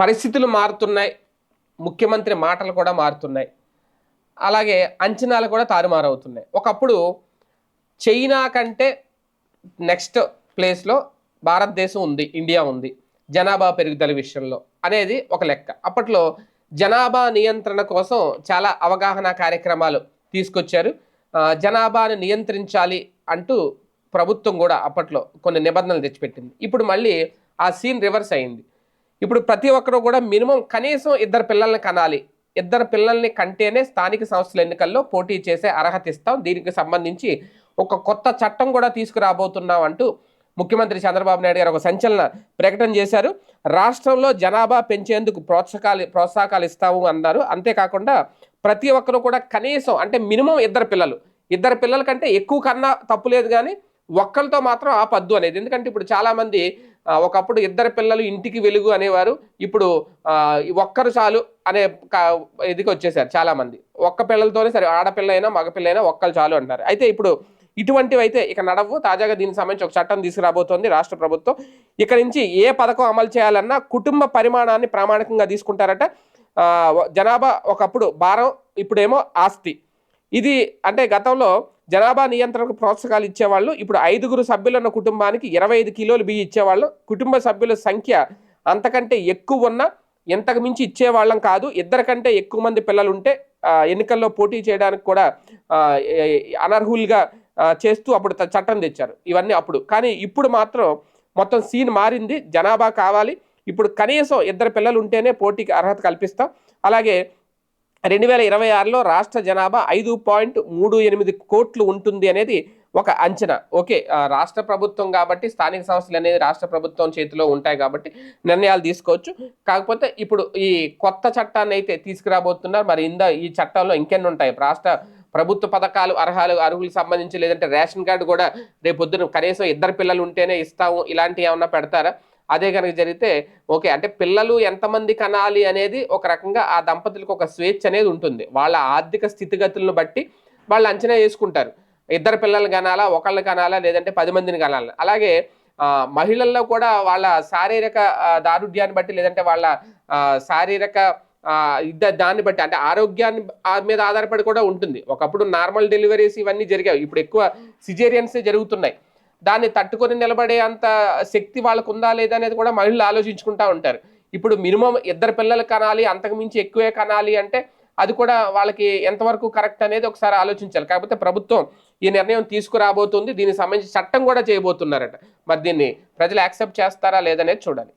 పరిస్థితులు మారుతున్నాయి. ముఖ్యమంత్రి మాటలు కూడా మారుతున్నాయి. అలాగే అంచనాలు కూడా తారుమారవుతున్నాయి. ఒకప్పుడు చైనా కంటే నెక్స్ట్ ప్లేస్లో భారతదేశం ఉంది ఇండియా ఉంది జనాభా పెరుగుదల విషయంలో అనేది ఒక లెక్క. అప్పట్లో జనాభా నియంత్రణ కోసం చాలా అవగాహన కార్యక్రమాలు తీసుకొచ్చారు. జనాభాను నియంత్రించాలి అంటూ ప్రభుత్వం కూడా అప్పట్లో కొన్ని నిబంధనలు తెచ్చిపెట్టింది. ఇప్పుడు మళ్ళీ ఆ సీన్ రివర్స్ అయింది. ఇప్పుడు ప్రతి ఒక్కరు కూడా మినిమం కనీసం ఇద్దరు పిల్లల్ని కనాలి. ఇద్దరు పిల్లల్ని కంటేనే స్థానిక సంస్థల ఎన్నికల్లో పోటీ చేసే అర్హత ఇస్తాం. దీనికి సంబంధించి ఒక కొత్త చట్టం కూడా తీసుకురాబోతున్నాం అంటూ ముఖ్యమంత్రి చంద్రబాబు నాయుడు గారు ఒక సంచలన ప్రకటన చేశారు. రాష్ట్రంలో జనాభా పెంచేందుకు ప్రోత్సాహాలు ప్రోత్సాహకాలు ఇస్తాము అన్నారు. అంతేకాకుండా ప్రతి ఒక్కరు కూడా కనీసం అంటే మినిమం ఇద్దరు పిల్లలు. ఇద్దరు పిల్లల కంటే ఎక్కువ కన్నా తప్పులేదు కానీ ఒక్కరితో మాత్రం ఆపద్దు అనేది. ఎందుకంటే ఇప్పుడు చాలామంది ఒకప్పుడు ఇద్దరు పిల్లలు ఇంటికి వెలుగు అనేవారు. ఇప్పుడు ఒక్కరు చాలు అనే క- ఇదికి వచ్చేసారు చాలామంది. ఒక్క పిల్లలతోనే సరే ఆడపిల్ల అయినా మగపిల్ల అయినా ఒక్కరు చాలు అంటారు. అయితే ఇప్పుడు ఇటువంటివి అయితే ఇక నడవు. తాజాగా దీనికి సంబంధించి ఒక చట్టం తీసుకురాబోతోంది రాష్ట్ర ప్రభుత్వం. ఇక నుంచి ఏ పథకం అమలు చేయాలన్నా కుటుంబ పరిమాణాన్ని ప్రామాణికంగా తీసుకుంటారట. జనాభా ఒకప్పుడు భారం ఇప్పుడేమో ఆస్తి. ఇది అంటే గతంలో జనాభా నియంత్రణకు ప్రోత్సాహాలు ఇచ్చేవాళ్ళు ఇప్పుడు ఐదుగురు సభ్యులున్న కుటుంబానికి ఇరవై ఐదు కిలోలు బియ్యం ఇచ్చేవాళ్ళు. కుటుంబ సభ్యుల సంఖ్య అంతకంటే ఎక్కువ ఉన్న ఎంతకు మించి ఇచ్చేవాళ్ళం కాదు. ఇద్దరికంటే ఎక్కువ మంది పిల్లలు ఉంటే ఎన్నికల్లో పోటీ చేయడానికి కూడా అనర్హులుగా చేస్తూ అప్పుడు చట్టం తెచ్చారు. ఇవన్నీ అప్పుడు. కానీ ఇప్పుడు మాత్రం మొత్తం సీన్ మారింది. జనాభా కావాలి. ఇప్పుడు కనీసం ఇద్దరు పిల్లలు ఉంటేనే పోటీకి అర్హత కల్పిస్తాం. అలాగే రెండు వేల ఇరవై ఆరులో రాష్ట్ర జనాభా ఐదు పాయింట్ మూడు ఎనిమిది కోట్లు ఉంటుంది అనేది ఒక అంచనా. ఓకే రాష్ట్ర ప్రభుత్వం కాబట్టి స్థానిక సంస్థలు అనేది రాష్ట్ర ప్రభుత్వం చేతిలో ఉంటాయి కాబట్టి నిర్ణయాలు తీసుకోవచ్చు. కాకపోతే ఇప్పుడు ఈ కొత్త చట్టాన్ని అయితే తీసుకురాబోతున్నారు. మరి ఇందా ఈ చట్టంలో ఇంకెన్ని ఉంటాయి? రాష్ట్ర ప్రభుత్వ పథకాలు అర్హాలు అర్హులకు సంబంధించి లేదంటే రేషన్ కార్డు కూడా రేపు పొద్దున కనీసం ఇద్దరు పిల్లలు ఉంటేనే ఇస్తాము. ఇలాంటివి ఏమన్నా పెడతారా? అదే కనుక జరిగితే ఓకే అంటే పిల్లలు ఎంతమంది కనాలి అనేది ఒక రకంగా ఆ దంపతులకు ఒక స్వేచ్ఛ అనేది ఉంటుంది. వాళ్ళ ఆర్థిక స్థితిగతులను బట్టి వాళ్ళు అంచనా వేసుకుంటారు. ఇద్దరు పిల్లలు కనాలా ఒకళ్ళు కనాలా లేదంటే పది మందిని కనాలా. అలాగే మహిళల్లో కూడా వాళ్ళ శారీరక దారుఢ్యాన్ని బట్టి లేదంటే వాళ్ళ శారీరక ఇద్ద దాన్ని బట్టి అంటే ఆరోగ్యాన్ని మీద ఆధారపడి కూడా ఉంటుంది. ఒకప్పుడు నార్మల్ డెలివరీస్ ఇవన్నీ జరిగాయి. ఇప్పుడు ఎక్కువ సిజేరియన్స్ జరుగుతున్నాయి. దాన్ని తట్టుకొని నిలబడే అంత శక్తి వాళ్ళకు ఉందా లేదా అనేది కూడా మహిళలు ఆలోచించుకుంటా ఉంటారు. ఇప్పుడు మినిమం ఇద్దరు పిల్లలు కనాలి అంతకు మించి ఎక్కువే కనాలి అంటే అది కూడా వాళ్ళకి ఎంతవరకు కరెక్ట్ అనేది ఒకసారి ఆలోచించాలి. కాకపోతే ప్రభుత్వం ఈ నిర్ణయం తీసుకురాబోతుంది. దీనికి సంబంధించి చట్టం కూడా చేయబోతున్నారట. మరి దీన్ని ప్రజలు యాక్సెప్ట్ చేస్తారా లేదనేది చూడాలి.